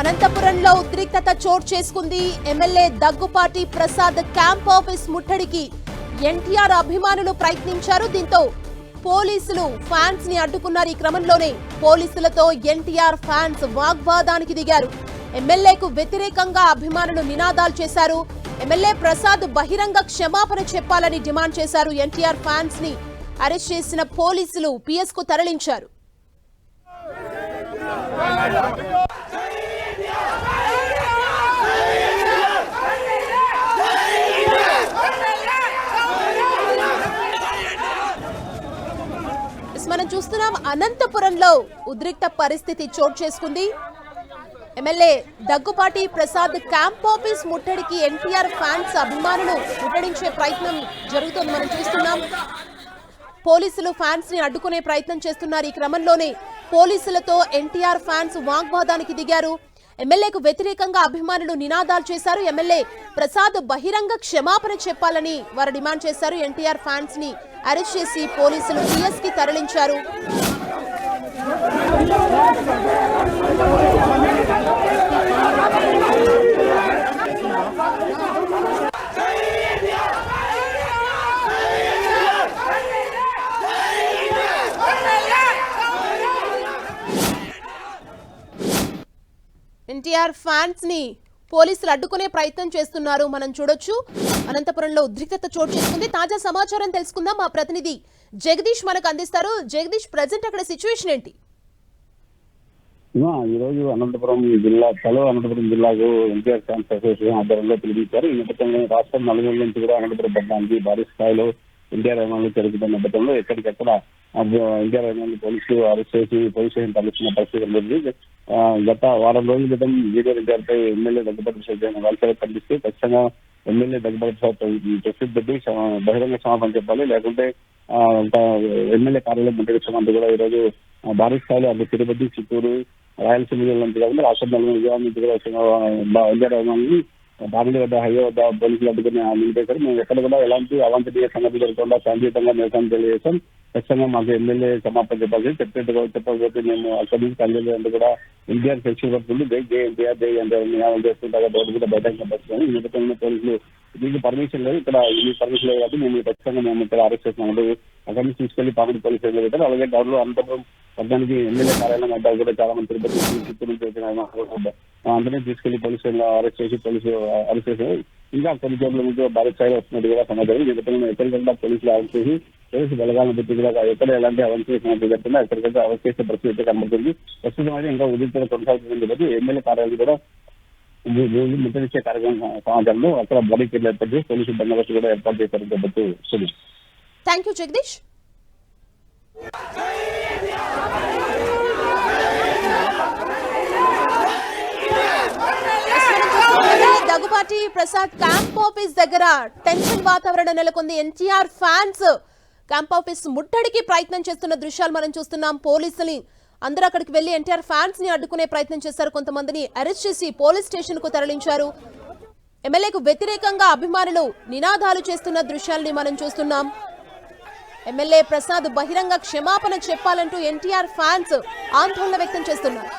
అనంతపురంలో ఉద్రిక్తత చోటు చేసుకుంది MLA Daggupati Prasad camp office ముట్టడికి. ఎన్టీఆర్ అభిమానులు ప్రయత్నించారు దీంతో పోలీసులు ఫ్యాన్స్ని అడ్డుకున్నారు ఈ క్రమంలోనే. పోలీసులతో ఎన్టీఆర్ ఫ్యాన్స్ వాగ్వాదానికి దిగారు. ఎమ్మెల్యేకు వ్యతిరేకంగా అభిమానులు నినాదాలు చేశారు. ఎమ్మెల్యే ప్రసాద్ బహిరంగ క్షమాపణ చెప్పాలని డిమాండ్ చేశారు. ఎన్టీఆర్ ఫ్యాన్స్ని అరెస్ట్ చేసిన పోలీసులు పిఎస్కు తరలించారు. మనం చూస్తున్నాం అనంతపురంలో ఉద్రిక్త పరిస్థితి చోటు చేసుకుంది. MLA Daggupati Prasad camp office ముట్టడికి ఎన్టీఆర్ ఫ్యాన్స్ అభిమానులు ముట్టడించే ప్రయత్నం జరుగుతుంది మనం చూస్తున్నాం. పోలీసులు ఫ్యాన్స్ని అడ్డుకునే ప్రయత్నం చేస్తున్నారు ఈ క్రమంలోనే. పోలీసులతో ఎన్టీఆర్ ఫ్యాన్స్ వాగ్వాదానికి దిగారు. ఎమ్మెల్యేకు వ్యతిరేకంగా అభిమానులు నినాదాలు చేశారు. ఎమ్మెల్యే ప్రసాద్ బహిరంగ క్షమాపణ చెప్పాలని వారు డిమాండ్ చేశారు. ఎన్టీఆర్ ఫ్యాన్స్ని అరెస్ట్ చేసి పోలీసులు సిఎస్కి తరలించారు. ఎన్టీఆర్ ఫ్యాన్స్ని పోలీసులు అడ్డుకునే ప్రయత్నం చేస్తున్నారు. మనం చూడొచ్చు. అనంతపురంలో ఉద్రిక్తత చోటు చేసుకుంది. తాజా సమాచారం తెలుసుకుందాం. మా ప్రతినిధి జగదీష్ మనకు అందిస్తారు. జగదీష్ ప్రజెంట్ అక్కడ సిచ్యువేషన్ ఏంటి? ఈరోజు అనంతపురం జిల్లా చలో అనంతపురం జిల్లాకు ఎన్టీఆర్ ఫ్యాన్స్ అసోసియేషన్ ఆధ్వర్యంలో పిలిపించారు ఈ నేపథ్యంలో రాష్ట్రం నలుగురు నుంచి కూడా అనంతపురం పట్టణానికి భారీ స్థాయిలో ఎన్టీఆర్ అభిమానులు జరుగుతున్న నేపథ్యంలో ఎక్కడికెక్కడ ఎన్టీఆర్ అభిమానులు పోలీసులు అరెస్ట్ చేసి పోలీస్ స్టేషన్ తరలిస్తున్న పరిస్థితి ఉంది గత వారం రోజుల క్రితం junior NTR MLA Daggubati Prasad వాళ్ళ ఖండిస్తే ఖచ్చితంగా ఎమ్మెల్యే దగ్గుబాటి ప్రసాద్ ప్రసిద్ధి పెట్టి బహిరంగ క్షమాపణ చెప్పాలి. లేకుంటే ఎమ్మెల్యే కార్యాలయం ముట్టడించమంటూ కూడా ఈరోజు భారీ స్థాయిలో అటు తిరుపతి చిత్తూరు రాయలసీమ జిల్లా నుంచి కాకుండా రాష్ట్ర నలుగురు విజయవాడ నుంచి కూడా వచ్చిన ఎన్టీఆర్ బాగుంది వద్ద హైవే వద్ద పోలీసులు అడ్డుకుని నిలిపేశారు మేము ఎక్కడ కూడా ఎలాంటి అవాంఛనీయ సంగతి జరగకుండా శాంతియుతంగా నిరసన తెలియజేశాం ఖచ్చితంగా మాకు ఎమ్మెల్యే క్షమాపణ చెప్పాలి. చెప్పేట్టుగా చెప్పకపోతే మేము అక్కడి నుంచి కళ్ళు అంటే కూడా ఎన్టీఆర్ సెక్షన్ పడుతుంది జై జై ఎన్టీఆర్ జై ఎన్టీఆర్ నియామం చేస్తుండగా బోర్డు కూడా బయటకు పడుతుంది ఈ నేపథ్యంలో పోలీసులు మీకు పర్మిషన్ లేదు. ఇక్కడ ఈ పర్మిషన్ లేదు కాబట్టి మేము ఖచ్చితంగా మేము ఇక్కడ అరెస్ట్ చేస్తున్నాము అక్కడి నుంచి తీసుకెళ్ళి పాపడి పోలీసు స్టేషన్ పెట్టారు. అలాగే గౌరవ అనంతపురం పట్టణానికి ఎమ్మెల్యే కార్యాలయం వద్ద కూడా చాలా మంది తిరుపతి చిత్తూరు నుంచి వచ్చిన అందరినీ తీసుకెళ్ళి పోలీసు అరెస్ట్ చేసి పోలీసు అరెస్ట్ చేశారు. ఇంకా కొన్ని చోట్ల నుంచి భారీ స్థాయిలో వస్తున్నట్టు కూడా సమాచారం. ఈ నేపథ్యంలో పోలీసులు అరెస్ట్ చేసి పోలీసు బలగాలను పెట్టి కూడా ఎక్కడ ఎలాంటి అవంతి జరుగుతుందో ఎక్కడికైతే అరెస్ట్ చేసే పరిస్థితి అయితే కనబడుతుంది. ప్రస్తుతం అయితే ఇంకా ఉద్రిక్తత కొనసాగుతుంది కాబట్టి ఎమ్మెల్యే కార్యాలయం కూడా ముట్టడించే కార్యక్రమం సమాచారంలో అక్కడ బాడీ కిల్ ఏర్పాటు చేసి పోలీసు బందోబస్తు కూడా ఏర్పాటు చేశారు కాబట్టి Sunil. Thank you Jagadish Daggupati Prasad camp office దగ్గర టెన్షన్ వాతావరణం నెలకొంది. ఎన్టీఆర్ ఫ్యాన్స్ క్యాంప్ ఆఫీస్ ముట్టడికి ప్రయత్నం చేస్తున్న దృశ్యాలు మనం చూస్తున్నాం. పోలీసుని అందరూ అక్కడికి వెళ్ళి ఎన్టీఆర్ ఫ్యాన్స్ని అడ్డుకునే ప్రయత్నం చేశారు. కొంతమందిని అరెస్ట్ చేసి పోలీస్ స్టేషన్కు తరలించారు. ఎమ్మెల్యేకు వ్యతిరేకంగా అభిమానులు నినాదాలు చేస్తున్న దృశ్యాలని మనం చూస్తున్నాం. ఎమ్మెల్యే ప్రసాద్ బహిరంగ క్షమాపణ చెప్పాలంటూ ఎన్టీఆర్ ఫ్యాన్స్ ఆందోళన వ్యక్తం చేస్తున్నారు.